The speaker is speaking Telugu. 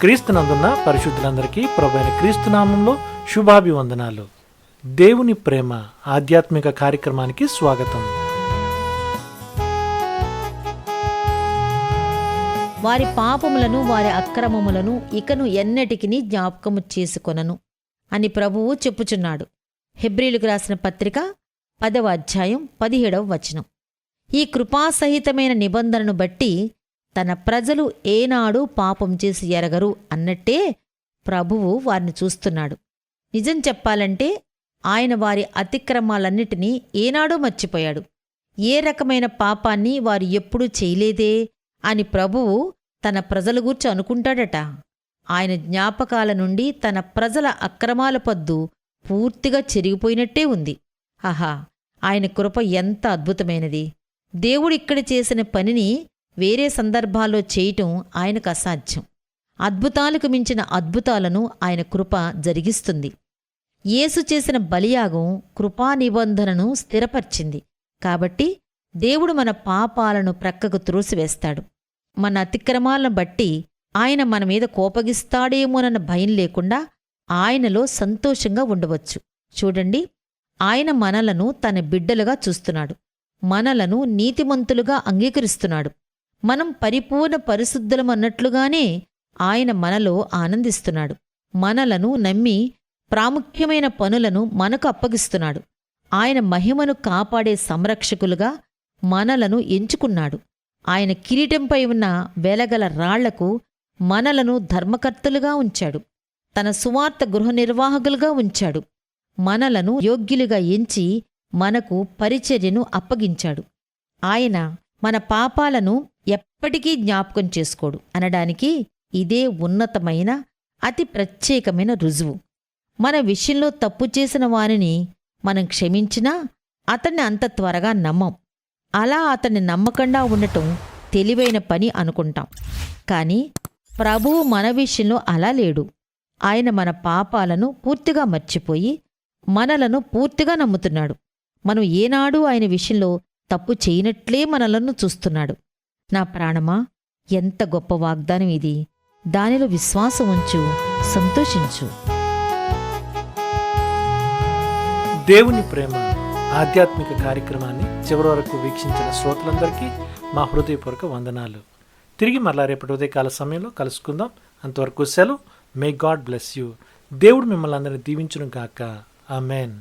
క్రీస్తునందున్న పరిశుద్ధులందరికీ ప్రభైన క్రీస్తునామంలో శుభాభివందనాలు. దేవుని ప్రేమ ఆధ్యాత్మిక కార్యక్రమానికి స్వాగతం. వారి పాపములను వారి అక్రమములను ఇకను ఎన్నటికిని జ్ఞాపకము చేసుకొనను అని ప్రభువు చెప్పుచున్నాడు. హెబ్రిలకు రాసిన పత్రిక పదవ అధ్యాయం పదిహేడవ వచనం. ఈ కృపాసహితమైన నిబంధనను బట్టి తన ప్రజలు ఏనాడు పాపం చేసి ఎరగరు అన్నట్టే ప్రభువు వారిని చూస్తున్నాడు. నిజం చెప్పాలంటే ఆయన వారి అతిక్రమాలన్నిటినీ ఏనాడో మర్చిపోయాడు. ఏ రకమైన పాపాన్ని వారు ఎప్పుడూ చేయలేదే అని ప్రభువు తన ప్రజల గూర్చి అనుకుంటాడట. ఆయన జ్ఞాపకాల నుండి తన ప్రజల అక్రమాల పద్దు పూర్తిగా చెరిగిపోయినట్టే ఉంది. ఆహా! ఆయన కృప ఎంత అద్భుతమైనది. దేవుడిక్కడ చేసిన పనిని వేరే సందర్భాల్లో చేయటం ఆయనకు అసాధ్యం. అద్భుతాలకు మించిన అద్భుతాలను ఆయన కృప జరిగిస్తుంది. యేసు చేసిన బలియాగం కృపా నిబంధనను స్థిరపర్చింది. కాబట్టి దేవుడు మన పాపాలను ప్రక్కకు త్రోసివేస్తాడు. మన అతిక్రమాలను బట్టి ఆయన మన మీద కోపగిస్తాడేమోనన్న భయం లేకుండా ఆయనలో సంతోషంగా ఉండవచ్చు. చూడండి ఆయన మనలను తన బిడ్డలుగా చూస్తున్నాడు. మనలను నీతిమంతులుగా అంగీకరిస్తున్నాడు. మనం పరిపూర్ణ పరిశుద్ధులమన్నట్లుగానే ఆయన మనలో ఆనందిస్తున్నాడు. మనలను నమ్మి ప్రాముఖ్యమైన పనులను మనకు అప్పగిస్తున్నాడు. ఆయన మహిమను కాపాడే సంరక్షకులుగా మనలను ఎంచుకున్నాడు. ఆయన కిరీటంపై ఉన్న వెలగల రాళ్ళకు మనలను ధర్మకర్తలుగా ఉంచాడు. తన సువార్త గృహ నిర్వాహకులుగా ఉంచాడు. మనలను యోగ్యులుగా ఎంచి మనకు పరిచర్యను అప్పగించాడు. ఆయన మన పాపాలను ఎప్పటికీ జ్ఞాపకం చేసుకోడు. అనడానికి ఇదే ఉన్నతమైన అతి ప్రత్యేకమైన రుజువు. మన విషయంలో తప్పు చేసిన వారిని మనం క్షమించినా అతన్ని అంత త్వరగా నమ్మం. అలా అతన్ని నమ్మకుండా ఉండటం తెలివైన పని అనుకుంటాం. కానీ ప్రభువు మన విషయంలో అలా లేడు. ఆయన మన పాపాలను పూర్తిగా మర్చిపోయి మనలను పూర్తిగా నమ్ముతున్నాడు. మనం ఏనాడు ఆయన విషయంలో తప్పు చేయనట్లే మనలను చూస్తున్నాడు. నా ప్రాణమా ఎంత గొప్ప వాగ్దానం ఇది. దానిలో విశ్వాసం ఉంచు సంతోషించు. దేవుని ప్రేమ ఆధ్యాత్మిక కార్యక్రమాన్ని చివరి వరకు వీక్షించిన శ్రోతలందరికీ మా హృదయపూర్వక వందనాలు. తిరిగి మరలా రేపటి ఉదయకాల సమయంలో కలుసుకుందాం. అంతవరకు సెలవు. మే గాడ్ బ్లెస్ యూ దేవుడు మిమ్మల్ని అందరినీ దీవించును గాక. మేన్